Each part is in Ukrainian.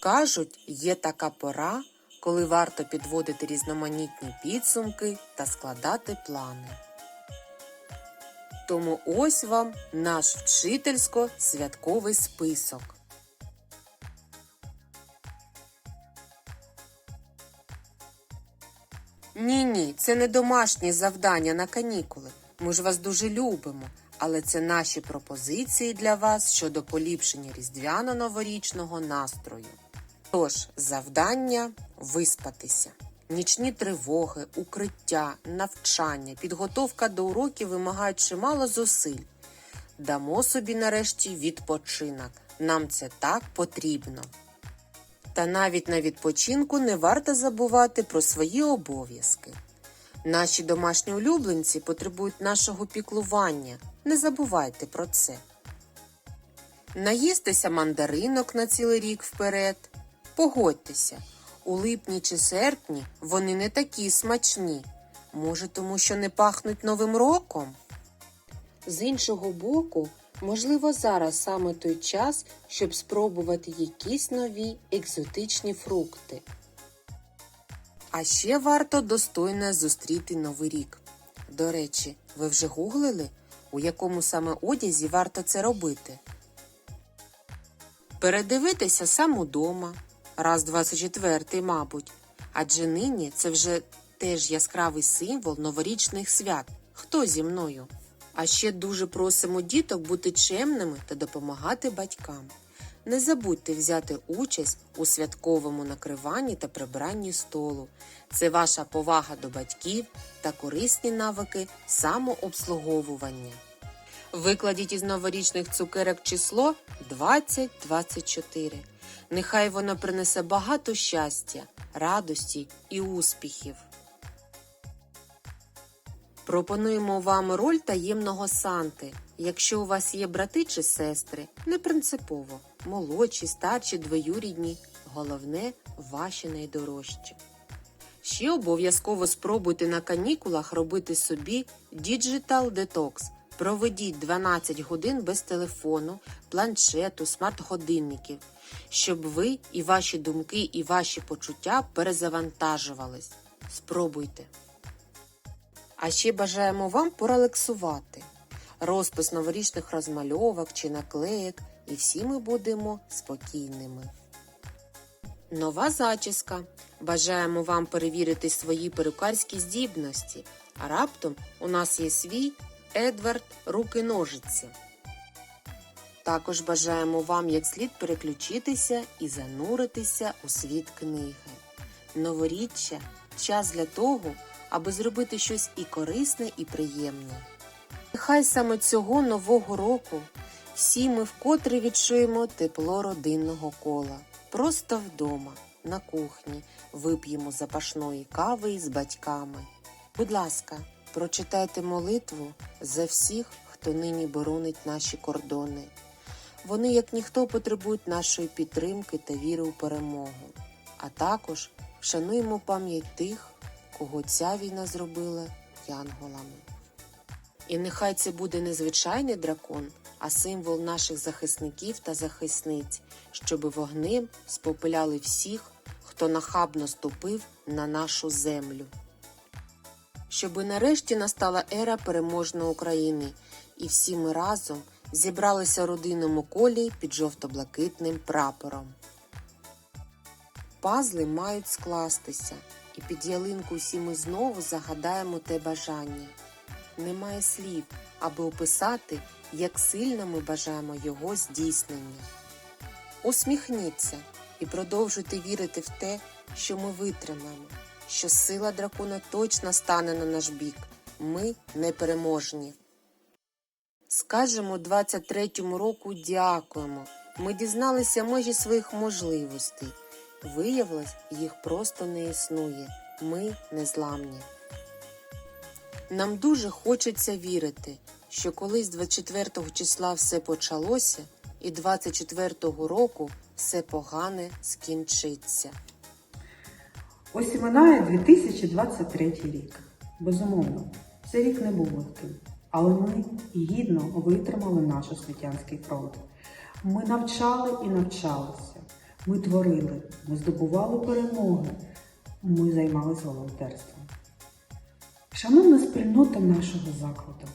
Кажуть, є така пора, коли варто підводити різноманітні підсумки та складати плани. Тому ось вам наш вчительсько-святковий список. Ні, ні, це не домашні завдання на канікули. Ми ж вас дуже любимо, але це наші пропозиції для вас щодо поліпшення різдвяно-новорічного настрою. Тож, завдання виспатися. Нічні тривоги, укриття, навчання, підготовка до уроків вимагають чимало зусиль. Дамо собі нарешті відпочинок. Нам це так потрібно. Та навіть на відпочинку не варто забувати про свої обов'язки. Наші домашні улюбленці потребують нашого піклування. Не забувайте про це. Наїстися мандаринок на цілий рік вперед. Погодьтеся, у липні чи серпні вони не такі смачні. Може, тому що не пахнуть Новим роком? З іншого боку, можливо, зараз саме той час, щоб спробувати якісь нові екзотичні фрукти. А ще варто достойно зустріти Новий рік. До речі, ви вже гуглили, у якому саме одязі варто це робити? Передивитися сам удома, раз 24, мабуть, адже нині це вже теж яскравий символ новорічних свят. Хто зі мною? А ще дуже просимо діток бути чемними та допомагати батькам. Не забудьте взяти участь у святковому накриванні та прибиранні столу. Це ваша повага до батьків та корисні навики самообслуговування. Викладіть із новорічних цукерок число 2024. Нехай воно принесе багато щастя, радості і успіхів. Пропонуємо вам роль таємного Санти. Якщо у вас є брати чи сестри, не принципово, молодші, старші, двоюрідні, головне ваші найдорожчі. Ще обов'язково спробуйте на канікулах робити собі Digital Detox. Проведіть 12 годин без телефону, планшету, смарт-годинників, щоб ви і ваші думки, і ваші почуття перезавантажувались. Спробуйте. А ще бажаємо вам порелаксувати. Розпис новорічних розмальовок чи наклеєк, і всі ми будемо спокійними. Нова зачіска. Бажаємо вам перевірити свої перукарські здібності. А раптом у нас є свій Едвард руки-ножиці. Також бажаємо вам як слід переключитися і зануритися у світ книги. Новоріччя час для того, аби зробити щось і корисне, і приємне. Нехай саме цього нового року всі ми вкотре відчуємо тепло родинного кола. Просто вдома, на кухні, вип'ємо запашної кави з батьками. Будь ласка, прочитайте молитву за всіх, хто нині боронить наші кордони. Вони, як ніхто, потребують нашої підтримки та віри у перемогу. А також вшануємо пам'ять тих, кого ця війна зробила янголами. І нехай це буде не звичайний дракон, а символ наших захисників та захисниць, щоби вогнем спопиляли всіх, хто нахабно ступив на нашу землю. Щоби нарешті настала ера переможної України, і всі ми разом зібралися в родинному колі під жовто-блакитним прапором. Пазли мають скластися, і під ялинку всі ми знову загадаємо те бажання. Немає слів, аби описати, як сильно ми бажаємо його здійснення. Усміхніться і продовжуйте вірити в те, що ми витримаємо, що сила дракона точно стане на наш бік. Ми непереможні. Скажемо 23-му року дякуємо. Ми дізналися межі своїх можливостей. Виявилось, їх просто не існує. Ми незламні. Нам дуже хочеться вірити, що колись 24 числа все почалося, і 24-го року все погане скінчиться. Ось і минає 2023 рік. Безумовно, цей рік не був легким, але ми гідно витримали наш освітянський фронт. Ми навчали і навчалися. Ми творили, ми здобували перемоги, ми займалися волонтерством. Шановна спільнота нашого закладу,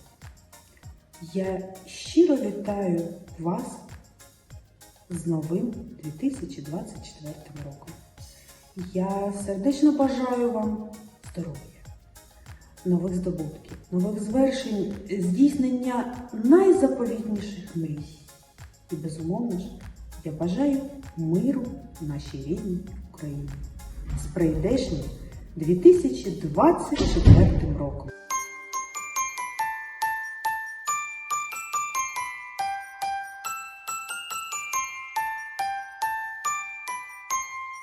я щиро вітаю вас з новим 2024 роком. Я сердечно бажаю вам здоров'я, нових здобутків, нових звершень, здійснення найзаповітніших мрій. І безумовно ж, я бажаю миру нашій рідній Україні з прийдешнім 2024 роком.